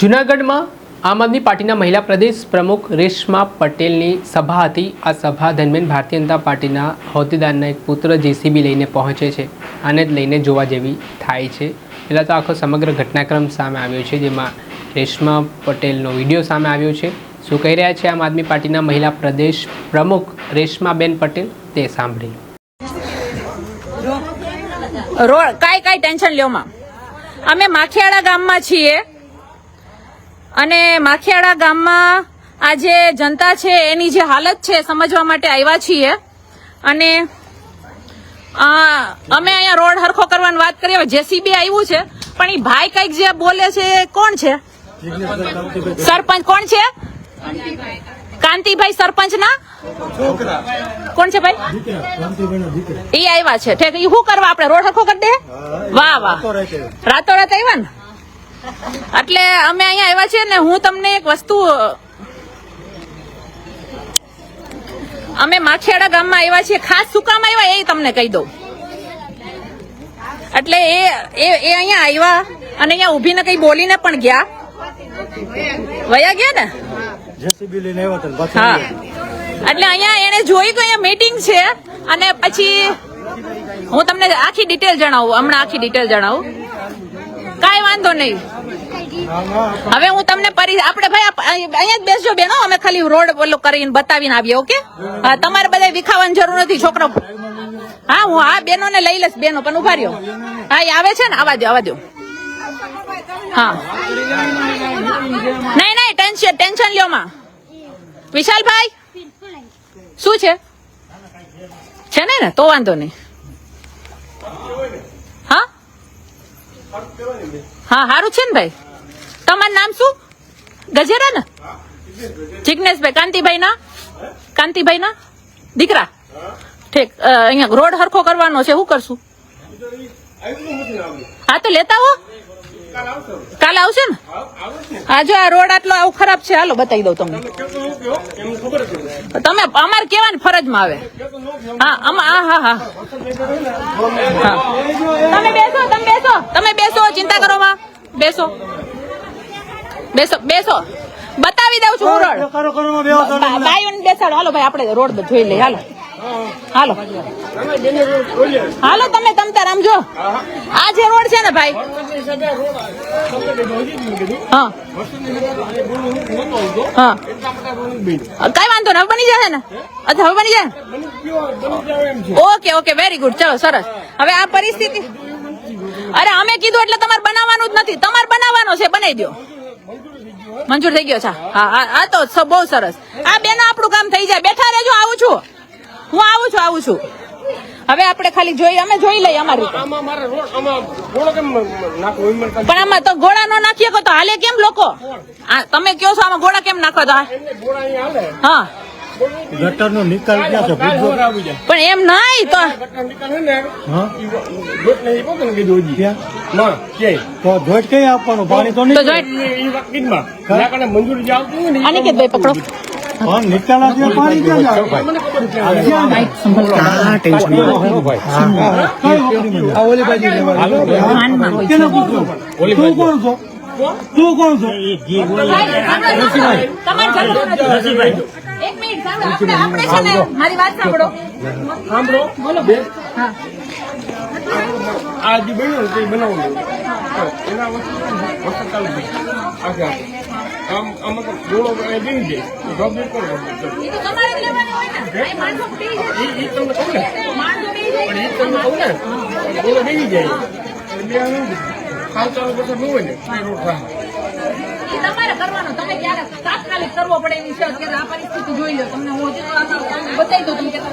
જૂનાગઢમાં આમ આદમી પાર્ટીના મહિલા પ્રદેશ પ્રમુખ રેશમા પટેલની સભા હતી. આ સભા દરમિયાન ભારતીય જનતા પાર્ટીના હોદ્દેદારના એક પુત્ર જેસીબી લઈને પહોંચે છે આને જ લઈને જોવા જેવી થાય છે. પહેલાં તો આખો સમગ્ર ઘટનાક્રમ સામે આવ્યો છે, જેમાં રેશમા પટેલનો વીડિયો સામે આવ્યો છે. શું કહી રહ્યા છે આમ આદમી પાર્ટીના મહિલા પ્રદેશ પ્રમુખ રેશમાબેન પટેલ? તે સાંભળી. રોડ, કાંઈ કાંઈ ટેન્શન લ્યો અમે માખિયાળા ગામમાં છીએ. અને માખિયાળા ગામમાં આ જે જનતા છે, એની જે હાલત છે, સમજવા માટે આવ્યા છીએ. અને અમે અહીંયા રોડ હરખો કરવાની વાત કરીએ જેસીબી આવ્યું છે, પણ એ ભાઈ કંઈક જે બોલે છે કોણ છે? સરપંચ કોણ છે? કાંતિભાઈ સરપંચ ના કોણ છે ભાઈ? એ આવ્યા છે. ઠીક એ શું કરવા આપણે? રોડ હરખો કરી દે? વાહ વાહ. રાતોરાત આવ્યા ને? એટલે અમે અહીંયા આવ્યા છીએ ને હું તમને એક વસ્તુ અમે માખેડા ગામમાં આવ્યા છીએ. ખાસ શું કામ આવ્યા એ તમને કહી દઉં. એટલે એ એ એ અહીંયા આવ્યા અને અહીંયા ઊભીને કઈ બોલીને પણ ગયા. વયા ગયા ને? હા. એટલે અહીંયા એને જોઈ કે અહીંયા મીટિંગ છે અને પછી હું તમને આખી ડિટેલ જણાવું હમણાં આખી ડિટેલ જણાવું. કાંઈ વાંધો નહીં. હવે હું તમને પરી આપણે ભાઈ અહીંયા જ બેસજો બેનો અમે ખાલી રોડ ઓલો કરીને બતાવીને આવીએ ઓકે? હા, તમારે બધા વિખાવાની જરૂર નથી છોકરો. હા હું આ બેનો ને લઈ લઈશ બેનો પણ ઊભા રહ્યો. હા એ આવે છે ને? આવા દો આવા દો. હા. નહીં નહીં ટેન્શન ટેન્શન લ્યો માં. વિશાલભાઈ શું છે? છે ને ને? તો વાંધો નહીં. હા? હા સારું છે ને ભાઈ? તમારું નામ શું? ગજેરા ને? જિજ્ઞેશભાઈ કાંતિભાઈ ના કાંતિભાઈ ના દીકરા? ઠીક અહીંયા રોડ હરખો કરવાનો છે, શું કરશું? હા, તો લેતા હો. કાલે આવશે ને? હા, જો આ રોડ આટલો આવું ખરાબ છે, હાલો બતાવી દઉં તમને. તમે અમારે કેવાની ફરજમાં આવે. હા હા હા. હા. તમે બેસો તમે બેસો. તમે બેસો, ચિંતા કરો, માં. બેસો. બેસો બેસો. બતાવી દઉં છું રોડ ભાઈઓ બાઈઓને બેસાડો. હાલો ભાઈ આપણે રોડ જોઈ લઈએ. હાલો. હાલો. હાલો તમે તમતા રામ જો. આ જે રોડ છે ને ભાઈ. હા. હા. કઈ વાંધો ને હવે બની જશે ને? અચ્છા હવે બની જાય ઓકે ઓકે વેરી ગુડ ચલો સરસ. હવે આ પરિસ્થિતિ અરે અમે કીધું એટલે તમારે બનાવવાનું જ નથી. તમારે બનાવવાનો છે બનાવી દો મંજૂર થઈ ગયો છે. હા હા તો બહુ સરસ. આ બેનો આપણું કામ થઈ જાય. બેઠા રહેજો આવું છું. હું આવું છું આવું છું. હવે આપણે ખાલી જોઈ અમે જોઈ લઈએ અમારી ઘોડો પણ આમાં તો ગોળા નો નાખીએ તો. હાલે કેમ લોકો? આ તમે કયો છો આમાં ગોળા કેમ નાખો તો? હા? એમને ઘોડા અહીંયા હાલે હા ગટર નો નિકાલ ક્યાં છે પણ એમ નહીં તો ગટર નિકાલ છે ને હા ઈ જોત ને ઈ પોતે ને કીધું હજી ક્યાં ના ક્યાંય તો ધોઈટ કઈ આપવાનું પાણી નહીં ઈ વકીલમાં કને મંજૂરી જે આવતી હોય ને ભાઈ પકડો નિકાલ પાણી ક્યાં જાય? તું કોણ છો એક મિનિટ સાંભળો. આપણે આપણે છે ને મારી વાત સાંભળો. સાંભળો. બોલો. હા. આ જે બન્યું તે બનાવવાનું. એના વસ્તુ ચાલુ. આમ આમાં જાય. ગભરી કરો. એ તો તમારે લેવાની હોય ને. અહીં માણસો પડી જાય. ઈ ઈ તમને કહું ને માણસો પડી જાય. પણ ઈ તમને કહું ને ઘોડો બેસી જાય. એટલે આ શું ચાલુ પછી ન હોય ને રોડ થાય એ તમારે કરવાનો. તમે ક્યારે તાત્કાલિક કરવો પડે એની છે અત્યારે આ પરિસ્થિતિ જોઈ લો. તમને હું બતાવી દઉં તમે કેટલા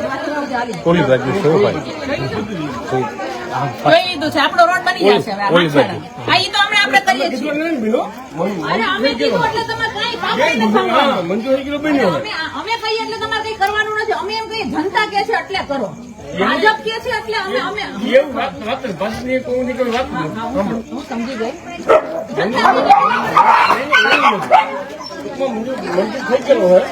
આપણો રોડ બની જશે આ ઈ તો આપણે કરીએ છીએ. કીધું એટલે કાંઈ નથી અમે અમે કહીએ એટલે તમારે કઈ કરવાનું નથી. અમે એમ કહીએ જનતા કે છે એટલે કરો. ભાજપ કે છે એટલે અમે અમે એવું વાત વાત ભાષની કોઈ નીકળી વાત હા, હા, હું હું સમજી ગઈ મંજૂર મંજૂર થઈ ગયેલો હોય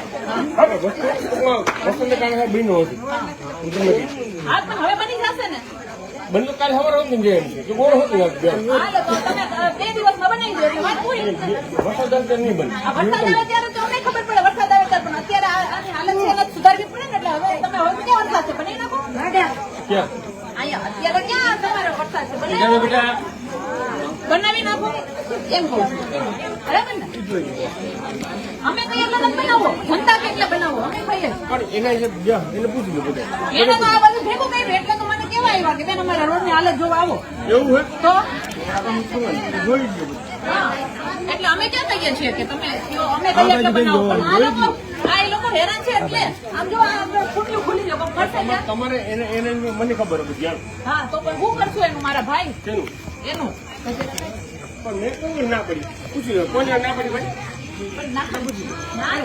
આપણે વસ્તુ ટૂંકમાં વસ્તુને કારણે બન્યો હતી હું તમને કીધું. હા પણ હવે બની જશે ને બંને કાલે સવારે સમજી જાય એમ છે કે ગોળ હતું ને બેન. હાલો તો તમે અ, બે દિવસમાં બનાવી દો એટલે વાત પૂરી વરસાદ આવે ત્યારે નહીં બને સુધારવી પડે ને એટલે હવે તમે હવે ક્યાં વરસાદ છે બનાવી નાખો અહીંયા અત્યારે ક્યાં તમારે વરસાદ છે બનાવી નાખો. એમ કહું બરાબર ને અમે કઈ એટલે બનાવો જનતા કે એટલે બનાવો અમે કહીએ એના હિસાબે પૂછી લો બધા એને તો આ બધું ભેગું કર્યું એટલે તો મને કેવા આવ્યા કે બેન અમારા રોડની હાલત જોવા આવો એવું હોય તો. એટલે અમે ક્યાં કહીએ છીએ કે તમે અમે કહીએ એટલે બનાવો પણ આ લોકો આ એ લોકો હેરાન છે એટલે આમ જો આ ખુલ્લું તમારે એને એને મને ખબર હતી હા તો પણ હું કરશું એનું મારા ભાઈ? એનું. પણ મેં કોઈ ના પડી. પૂછી લો કોને ના પડી ભાઈ?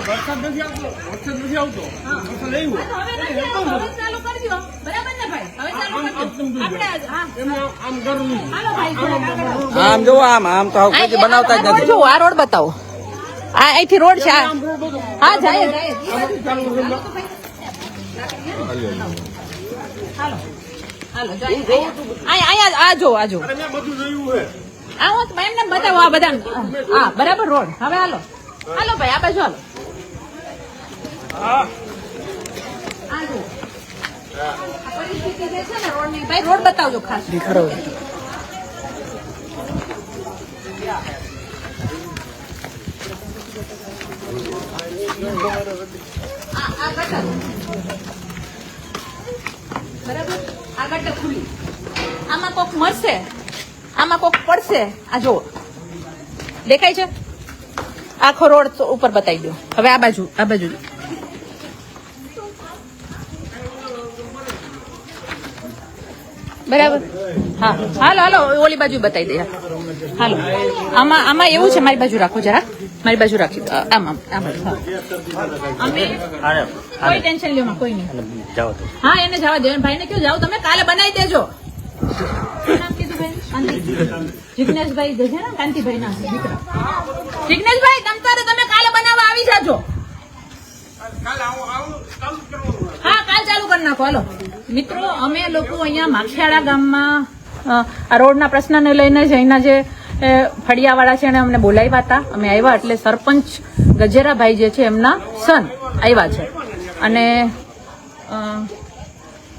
વરસાદ નથી આવતો. વરસાદ નથી આવતો. વરસાદ આવ્યો. તો હવે નથી આવતો. હવે ચાલુ કરજો બરાબર ભાઈ? હવે ચાલુ કરજો આપણે આજ- હા. એમાં આમ. આમ જો આમ આમ તો બનાવતા જ નથી. જુઓ, આ રોડ બતાવો. આ અહીંથી રોડ છે હા જાય. જાય હાલો હાલો જાય. અહીંયા અહીંયા આ જો આ જો અરે મેં બધું જોયું છે. આ હું તો એમને બતાવો આ બધા હા બરાબર રોડ. હવે હાલો. હાલો ભાઈ આ બાજુ હાલો. રોડ બતાવજો ખાસ. આમાં કોક મળશે. આમાં કોક પડશે. આ જો દેખાય છે? આખો રોડ તો ઉપર બતાવી દો. હવે આ બાજુ આ બાજુ. બરાબર? હા. હાલો હાલો, ઓલી બાજુ બતાવી દે. હાલો. આમાં આમાં એવું છે, મારી બાજુ રાખો જરા. મારી બાજુ રાખી દો. આમ આમ આમ. અમે કોઈ ટેન્શન લેવા કોઈ નહીં. હા એને જવા દો. ભાઈને કયો જાઓ તમે કાલે બનાવી દેજો. શું નામ કીધું ભાઈ કાંતિ જિગ્નેશભાઈ જે ને કાંતિભાઈ ના દીકરા. જિગ્નેશભાઈ તમ તારે તમે કાલે બનાવવા આવી જાજો. હા કાલ ચાલુ કરી નાખો. હાલો. મિત્રો અમે લોકો અહીંયા માખિયાળા ગામમાં આ રોડના પ્રશ્નને લઈને જ અહીંના જે ફળિયાવાળા છે એને અમને બોલાવ્યા હતા. અમે આવ્યા એટલે સરપંચ ગજેરાભાઈ જે છે એમના સન આવ્યા છે. અને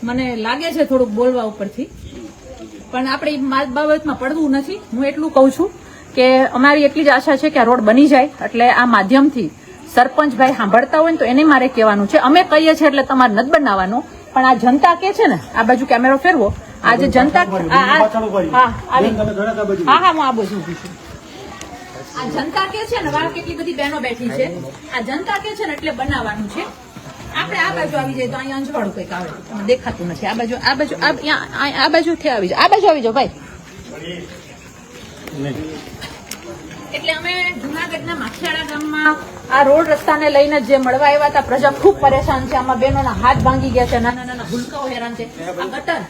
મને લાગે છે થોડુંક બોલવા ઉપરથી. પણ આપણે એ બાબતમાં પડવું નથી. હું એટલું કહું છું કે અમારી એટલી જ આશા છે કે આ રોડ બની જાય. એટલે આ માધ્યમથી સરપંચભાઈ સાંભળતા હોય ને તો એને મારે કહેવાનું છે. અમે કહીએ છીએ એટલે તમારે નથી બનાવવાનું. પણ આ જનતા કે છે ને, આ બાજુ કેમેરો ફેરવો. આ જે જનતા હા હા હા હું આ બાજુ છું. આ જનતા કે છે ને વાળ કેટલી બધી બહેનો બેઠી છે. આ જનતા કે છે ને એટલે બનાવવાનું છે. આપણે આ બાજુ આવી જાય તો અહીંયા અંજવાળું કંઈક આવે. દેખાતું નથી. આ બાજુ આ બાજુ આ આ બાજુથી આવી જાઓ. આ બાજુ આવી જાઓ ભાઈ. એટલે અમે જુનાગઢના માખિયાળા ગામમાં આ રોડ રસ્તાને લઈને જે મળવા આવ્યા હતા પ્રજા ખૂબ પરેશાન છે. આમાં બહેનોના હાથ ભાંગી ગયા છે નાના નાના ભૂલકાઓ હેરાન છે. આ ગટર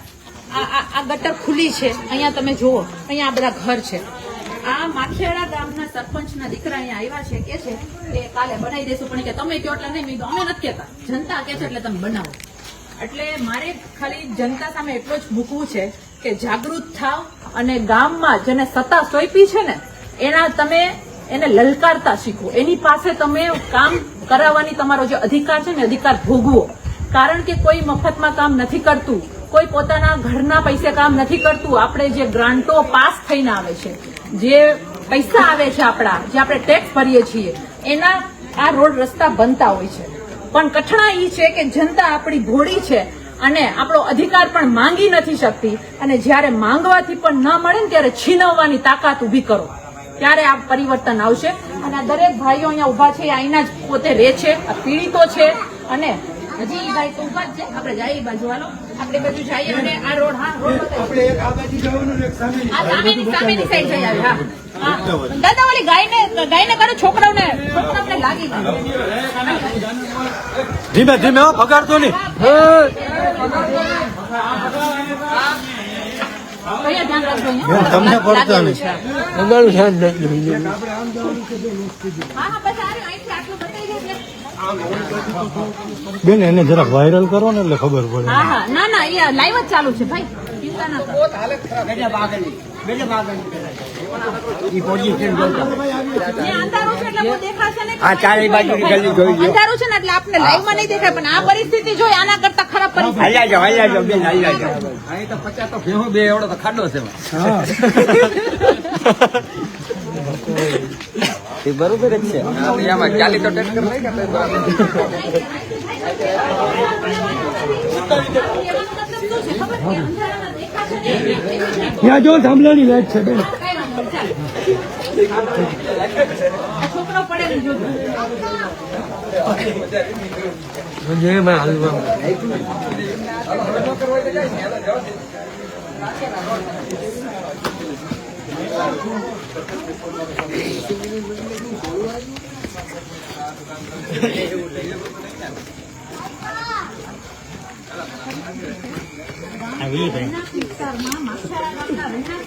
આ આ ગટર ખુલ્લી છે. અહીંયા તમે જુઓ. અહીંયા આ બધા ઘર છે. આ માખિયાળા ગામના સરપંચના દીકરા અહીંયા આવ્યા છે, કે છે કે કાલે બનાવી દેશું, પણ કે તમે કયો એટલે નહીં, મેં અમે નથી કહેતા. જનતા કે છે એટલે તમે બનાવો. એટલે મારે ખાલી જનતા સામે એટલું જ મૂકવું છે કે જાગૃત થાવ અને ગામમાં જેને સત્તા સોંપી છે ને, એના તમે એને લલકારતા શીખો. એની પાસે તમે કામ કરાવવાની તમારો જે અધિકાર છે ને અધિકાર ભોગવો. કારણ કે કોઈ મફતમાં કામ નથી કરતું. કોઈ પોતાના ઘરના પૈસે કામ નથી કરતું. આપણે જે ગ્રાન્ટો પાસ થઈને આવે છે, જે પૈસા આવે છે આપણા, જે આપણે ટેક્સ ભરીએ છીએ, એના આ રોડ રસ્તા બનતા હોય છે. પણ કઠણા એ છે કે જનતા આપણી ભોળી છે અને આપણો અધિકાર પણ માંગી નથી શકતી. અને જ્યારે માંગવાથી પણ ન મળે ને ત્યારે છીનવવાની તાકાત ઊભી કરો. ત્યારે આ પરિવર્તન આવશે. અને આ દરેક ભાઈઓ અહીંયા ઊભા છે અહીંના જ પોતે રહે છે. પીડિતો છે. અને હજી એ ભાઈ તો ઊભા જ છે. આપણે જાય બાજુ, હાલો. આપણે બધું જઈએ અને આ રોડ હા રોડ આપણે એક આ બાજુ જવાનું એક સામેની આ સામેની સામેની સાઈડ જઈ આવી હા. હા. દાદા ઓલી ગાયને ગાયને કરો છોકરાઓને છોકરાઓને લાગી ધીમે ધીમે હો ભગાડતો નહીં. તમને પડતો નહીં. ધ્યાન રાખજો હા હા બસ આ રહ્યું. અહીંથી આટલું બતાવી દે એટલે. બેન એને જરાક વાયરલ કરો ને એટલે ખબર પડે. હા હા. ના ના એ લાઈવ જ ચાલુ છે ભાઈ. ચિંતા ના કરો જે અંધારું છે એટલે બહુ દેખાશે નહીં. આ ચારે બાજુની ગલી જોઈ લો અંધારું છે ને એટલે આપને લાઈવમાં નહીં દેખાય પણ આ પરિસ્થિતિ જોઈ આના કરતા ખરાબ પરિસ્થિતિ. હાલ્યા જાઓ હાલ્યા જાઓ બેન હાલ્યા જાઓ. અહીં તો પચાસ તો ભેહું બે એવડો તો ખાડો છે હા. એ બરોબર જ છે. આમાં ચાલી તો ટેક્ટર નહીં કે તો કહેવાનો મતલબ શું છે ખબર છે અંધારામાં દેખાશે નહીં. ત્યાં જો થાંભલાની લાઈટ છે બેન છોકરો પડે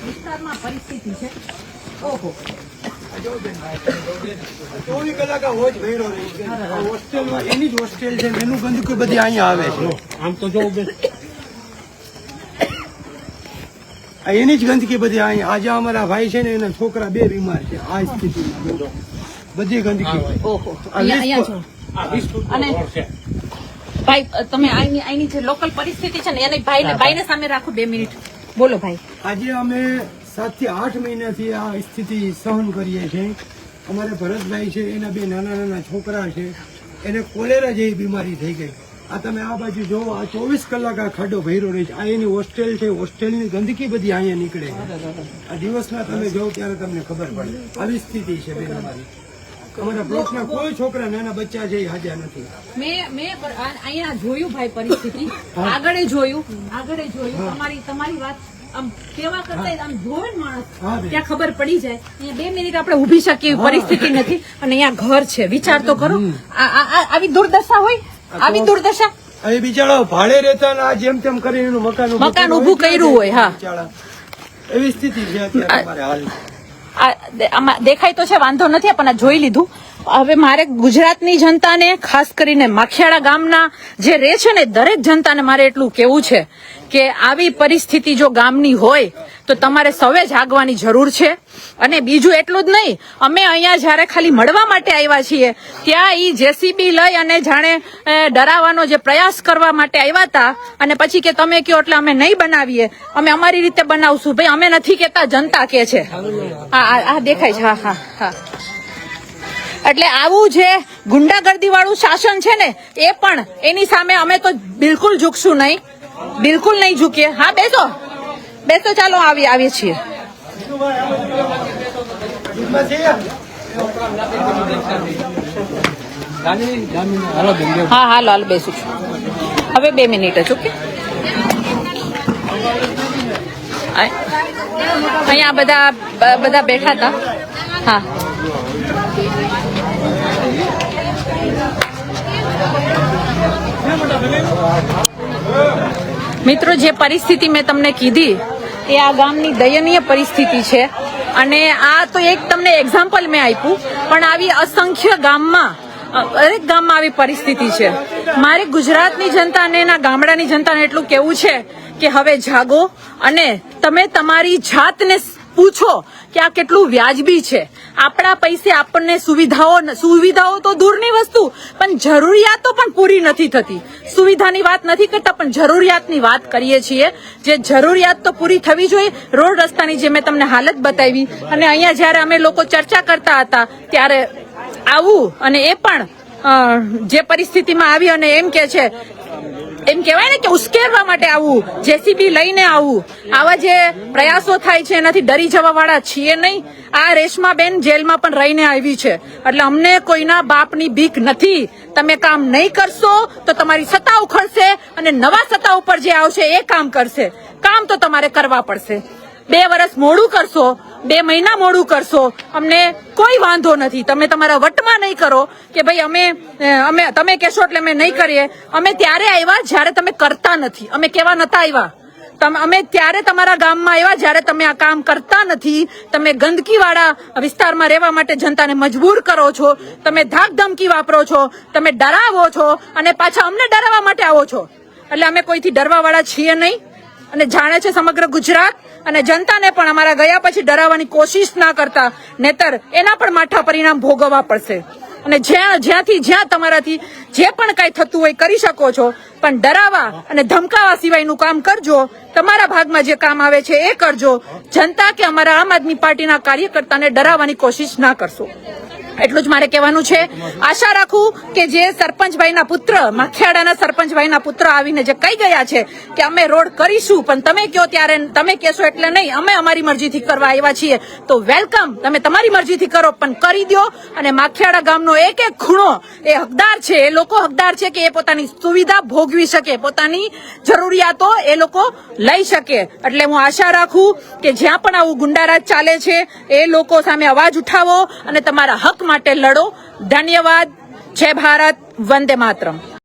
વિસ્તારમાં પરિસ્થિતિ છે. ઓહો. ચોવીસ કલાક રહે છે. હોસ્ટેલમાં એની જ હોસ્ટેલ છે. મેનુ એનું ગંદકી બધી અહીંયા આવે છે. આમ તો જો આ એની જ ગંદકી બધી અહીંયા આજે અમારા ભાઈ છે ને એના છોકરા બે બીમાર છે. આ સ્થિતિમાં. બધી ગંદકી. ઓહો. આ અહીંયા અહીંયા છો. ભાઈ તમે અહીંની જે લોકલ પરિસ્થિતિ છે ને એને ભાઈને ભાઈને સામે રાખો બે મિનિટ. બોલો ભાઈ. આજે અમે સાતથી આઠ મહિનાથી આ સ્થિતિ સહન કરીએ છીએ. અમારે ભરતભાઈ છે એના બે નાના નાના છોકરા છે. એને કોલેરા જેવી બીમારી થઈ ગઈ. આ તમે આ બાજુ જોવો આ ચોવીસ કલાક આ ખાડો ભર્યો રહે છે. આ એની હોસ્ટેલ છે હોસ્ટેલની ગંદકી બધી અહીંયા નીકળે આ દિવસના તમે જોવો ત્યારે તમને ખબર પડે. આવી સ્થિતિ છે બેન અમારી. અમારા બ્લોકના કોઈ છોકરા નાના બચ્ચા છે હાજર નથી. મેં મેં અહીંયા જોયું ભાઈ પરિસ્થિતિ. આગળ જોયું આગળ જોયું. તમારી તમારી વાત આમ કેવા કરતા આમ જોવે માણસ ત્યાં ખબર પડી જાય. અહીંયા બે મિનિટ આપણે ઊભી શકીએ પરિસ્થિતિ નથી. અને અહીંયા ઘર છે. વિચાર તો કરો. આવી દુર્દશા હોય આવી દુર્દશા? એ બિચારા ભાડે રહેતા ને આ જેમ તેમ કરીને એનું મકાન મકાન ઉભું ઊભું કર્યું હોય, હા. એવી સ્થિતિ છે અત્યારે અમારે હાલ દેખાય તો છે વાંધો નથી પણ આ જોઈ લીધું. હવે મારે ગુજરાતની જનતાને, ખાસ કરીને માખિયાળા ગામના જે રહે છે ને, દરેક જનતાને મારે એટલું કેવું છે કે આવી પરિસ્થિતિ જો ગામની હોય, તો તમારે સૌએ જાગવાની જરૂર છે. અને બીજું એટલું જ નહીં, અમે અહીંયા જ્યારે ખાલી મળવા માટે આવ્યા છીએ, ત્યાં એ જેસીબી લઈ અને જાણે ડરાવવાનો જે પ્રયાસ કરવા માટે આવ્યા હતા. અને પછી કે તમે કયો એટલે અમે નહીં બનાવીએ. અમે અમારી રીતે બનાવશું. ભાઈ, અમે નથી કેતા જનતા કે છે. આ દેખાય છે. હા હા હા. એટલે આવું જે ગુંડાગર્દી વાળું શાસન છે ને, એ પણ એની સામે અમે તો બિલકુલ ઝૂકશું નહીં. બિલકુલ નહીં ઝૂકીએ. હા, બેસો. બેસો, ચાલો આવી, આવીએ છીએ. હા, હાલો, હાલ, બેસું છું. હવે બે મિનિટ જ, ઓકે? અહીંયા બધા બધા બેઠા હતા. હા. મિત્રો, જે પરિસ્થિતિ મેં તમને કીધી, એ આ ગામની દયનીય પરિસ્થિતિ છે. અને આ તો એક તમને એક્ઝામ્પલ મેં આપ્યું, પણ આવી અસંખ્ય ગામમાં દરેક ગામમાં આવી પરિસ્થિતિ છે. મારે ગુજરાતની જનતાને એના ગામડાની જનતાને એટલું કેવું છે કે હવે જાગો અને તમે તમારી જાતને પૂછો કે આ કેટલું વ્યાજબી છે. આપણા પૈસે આપણને સુવિધાઓ સુવિધાઓ તો દૂરની વસ્તુ, પણ જરૂરિયાતો પણ પૂરી નથી થતી. સુવિધાની વાત નથી કરતા, પણ જરૂરિયાતની વાત કરીએ છીએ. જે જરૂરિયાત તો પૂરી થવી જોઈએ, રોડ રસ્તાની જે મેં તમને હાલત બતાવી, અને અહીંયા જ્યારે અમે લોકો ચર્ચા કરતા હતા, ત્યારે આવું અને એ પણ જે પરિસ્થિતિમાં આવી અને એમ કે છે એમ કહેવાય ને કે ઉશ્કેરવા માટે આવવું જેસીબી લઈને આવવું આવા જે પ્રયાસો થાય છે, એનાથી ડરી જવા વાળા છીએ નહીં. આ રેશમાબેન જેલમાં પણ રહીને આવી છે. એટલે અમને કોઈના બાપની બીક નથી. તમે કામ નહીં કરશો, તો તમારી સત્તા ઉખડશે અને નવા સત્તા ઉપર જે આવશે એ કામ કરશે. કામ તો તમારે કરવા પડશે. બે વર્ષ મોડું કરશો બે મહિના મોડું કરશો, અમને કોઈ વાંધો નથી. તમે તમારા વટમાં નહીં કરો કે ભાઈ અમે અમે, તમે કહેશો એટલે અમે નહીં કરીએ. અમે ત્યારે આવ્યા જ્યારે તમે કરતા નથી. અમે કેવા નતા આવ્યા? અમે ત્યારે તમારા ગામમાં આવ્યા જ્યારે તમે આ કામ કરતા નથી. તમે ગંદકી વાળા વિસ્તારમાં રહેવા માટે જનતાને મજબૂર કરો છો. તમે ધાક ધમકી વાપરો છો. તમે ડરાવો છો અને પાછા અમને ડરાવવા માટે આવો છો. એટલે અમે કોઈથી ડરવા વાળા છીએ નહીં. અને જાણે છે સમગ્ર ગુજરાત અને જનતાને પણ અમારા ગયા પછી ડરાવવાની કોશિશ ના કરતા, નેતર એના પણ માઠા પરિણામ ભોગવવા પડશે. અને જ્યાં જ્યાંથી જ્યાં તમારાથી જે પણ કાંઈ થતું હોય કરી શકો છો, પણ ડરાવા અને ધમકાવા સિવાયનું કામ કરજો. તમારા ભાગમાં જે કામ આવે છે એ કરજો. જનતા કે અમારા આમ આદમી પાર્ટીના કાર્યકર્તાને ડરાવવાની કોશિશ ના કરશો. એટલું જ મારે કહેવાનું છે. આશા રાખું કે જે સરપંચભાઈના પુત્ર માખિયાડાના સરપંચભાઈના પુત્ર આવીને જે કહી ગયા છે કે અમે રોડ કરીશું, પણ તમે કયો ત્યારે, તમે કહેશો એટલે નહીં, અમે અમારી મરજીથી કરવા આવ્યા છીએ. તો વેલકમ, તમે તમારી મરજીથી કરો, પણ કરી દો અને માખિયાડા ગામનો એક એક ખૂણો, એ હકદાર છે, એ લોકો હકદાર છે કે એ પોતાની સુવિધા ભોગવી શકે, પોતાની જરૂરિયાતો એ લોકો લઈ શકે. એટલે હું આશા રાખું કે જ્યાં પણ આવું ગુંડારાજ ચાલે છે, એ લોકો સામે અવાજ ઉઠાવો અને તમારા હક માટે લડો. ધન્યવાદ. જય ભારત. વંદે માતરમ.